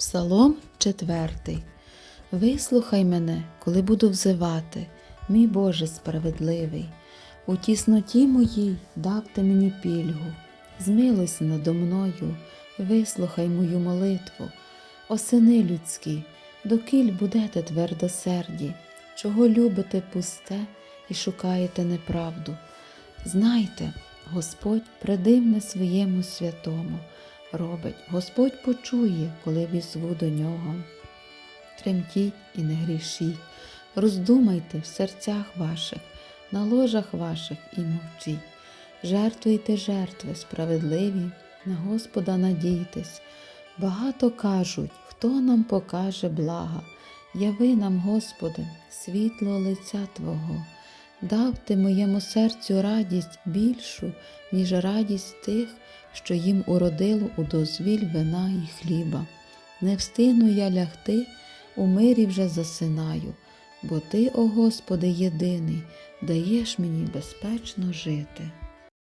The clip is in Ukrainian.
Псалом 4. Вислухай мене, коли буду взивати, мій Боже справедливий. У тісноті моїй дав ти мені пільгу, змилуйся надо мною, вислухай мою молитву. О сини людські, докіль будете твердосерді, чого любите пусте і шукаєте неправду. Знайте, Господь придивне своєму святому робить, Господь почує, коли візву до нього. Тремтіть і не грішіть, роздумайте в серцях ваших, на ложах ваших і мовчіть. Жертвуйте жертви справедливі, на Господа надійтесь. Багато кажуть, хто нам покаже блага. Яви нам, Господи, світло лиця Твого. Дав ти моєму серцю радість більшу, ніж радість тих, що їм уродило у дозвіль вина і хліба. Не встигну я лягти, у мирі вже засинаю, бо Ти, о Господи, єдиний, даєш мені безпечно жити.